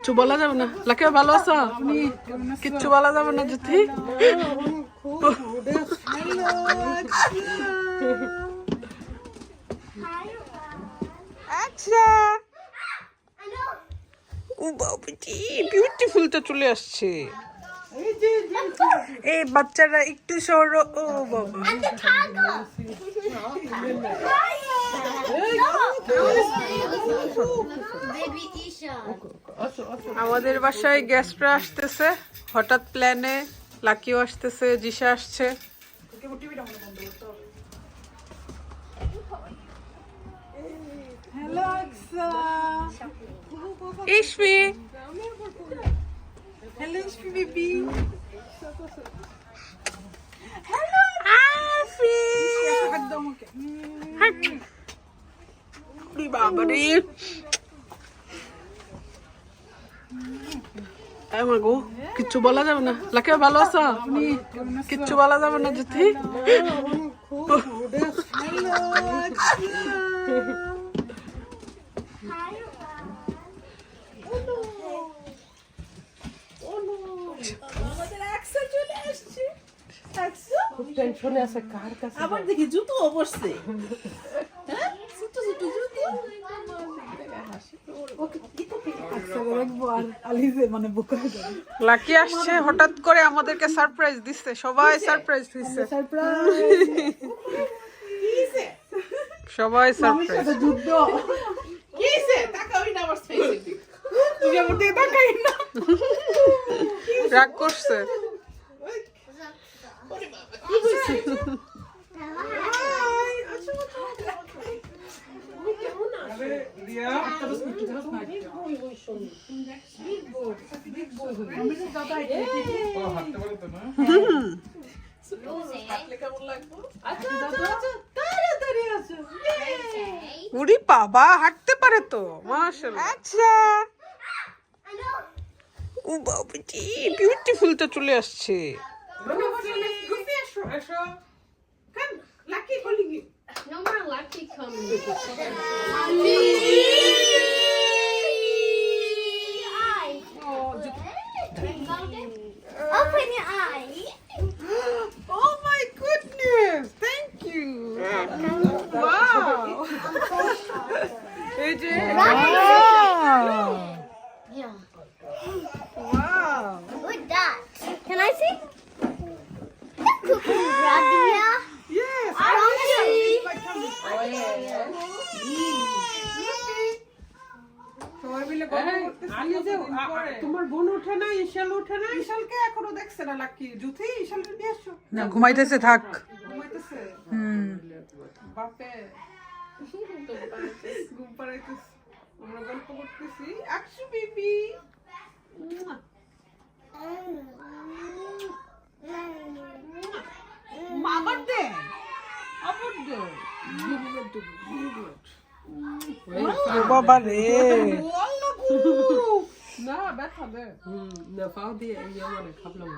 কিচ্ছু বলা যাবে না। লাকে ভালো আছো? কিচ্ছু বলা যাবে না জ্যোতি? আচ্ছা। ও বাবুজি বিউটিফুলটা চলে আসছে। এই বাচ্চারা একটু সরো ও বাবা। Isha. আমাদের বাসায় গেস্টরা আসতেছে। হঠাৎ প্ল্যানে লাকিও আসতেছে জিসা আসছে. ইসমি আফি একদম ওকে উরি বাবা রে এই মা গো কিচ্ছু বলা যাবে না। লাকে ভালো আছো? কিচ্ছু বলা যাবে না আসছে আকসা টেনশনে আছে কার কাছে আবার দেখি জুতো বসছে হ্যাঁ ছোট ছোট জুতো ওকে আকসাকে রাখব আর আলিজে মানে বোকা যাবে লাকি আসছে হঠাৎ করে আমাদেরকে সারপ্রাইজ দিচ্ছে সবাই সারপ্রাইজ দিচ্ছে সবাই সারপ্রাইজ যুদ্ধ। রাগ করছে। উরি বাবা হাঁটতে পারে তো আচ্ছা। ও বিউটিফুলটা চলে আসছে। Lucky calling you No more lucky coming. Eye. Open your eye. Oh my goodness! Thank you. Wow. AJ. Right. তোমার বোন ওঠে না ইশাল ওঠে না ইশালকে এখনও দেখছে না লাকি। জুথি ইশালকে নিয়ে আসো না ঘুমাইতেছে থাক। ঘুমাইতেছে। হুম। বাপে। ঘুম পাড়াইতেছে। আমরা গল্প করতেছি। আকশু বেবি। আবার দে। আবার দে। বাবা রে। না ব্যথা দে না পাও দিয়ে ইয়ে মানে খাবলাম।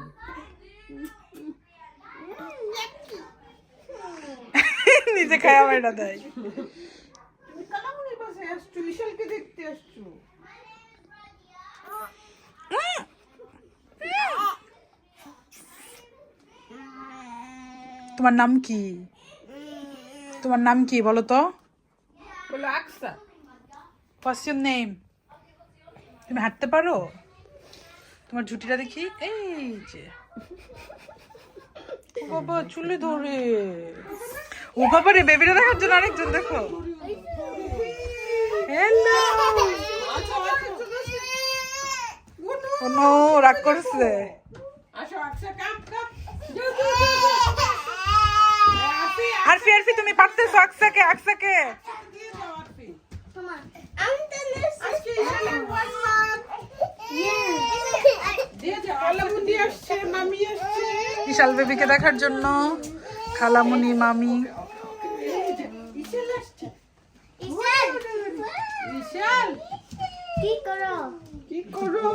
নিজে খায়া দেয় বিশালকে দেখতে আসছো তোমার নাম কি? তোমার নাম কি বলো তো? বলো আকসা। তুমি হাঁটতে পারো? তোমার ঝুটিটা দেখি। এই যে। বাবা, চুলে ধরে। ও বাবা রে, বেবিটা দেখার জন্য আরেকজন, দেখো। হ্যালো রাগ করছে। আরফি আরফি, তুমি পারতেছো আকসাকে আকসাকে। বিশাল বেবিকে দেখার জন্য। খালামুনি মামি। ইশাল আসছে Isan. বিশাল কি করো? কি করো?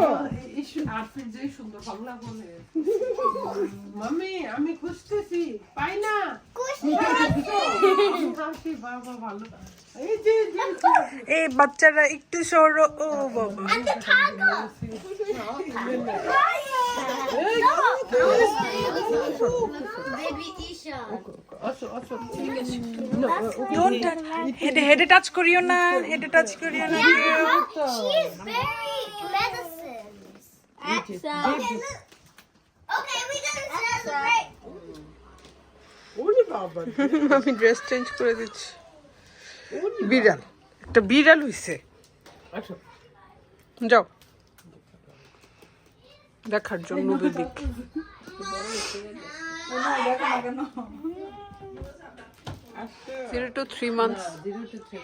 আরফির যে সুন্দর মামি আমি খুঁজতেছি। পাই না। এই বাচ্চারা একটু সরো। ও বাবা Baby Isha. আসো আসো ঠিক আছে না ডোন্ট হেডে টাচ করিও না হেডে টাচ করিও না। আমি ড্রেস চেঞ্জ করে দিচ্ছি। বিড়াল, একটা বিড়াল হইছে। যাও। দেখার জন্য দুদিক zero to three months zero to three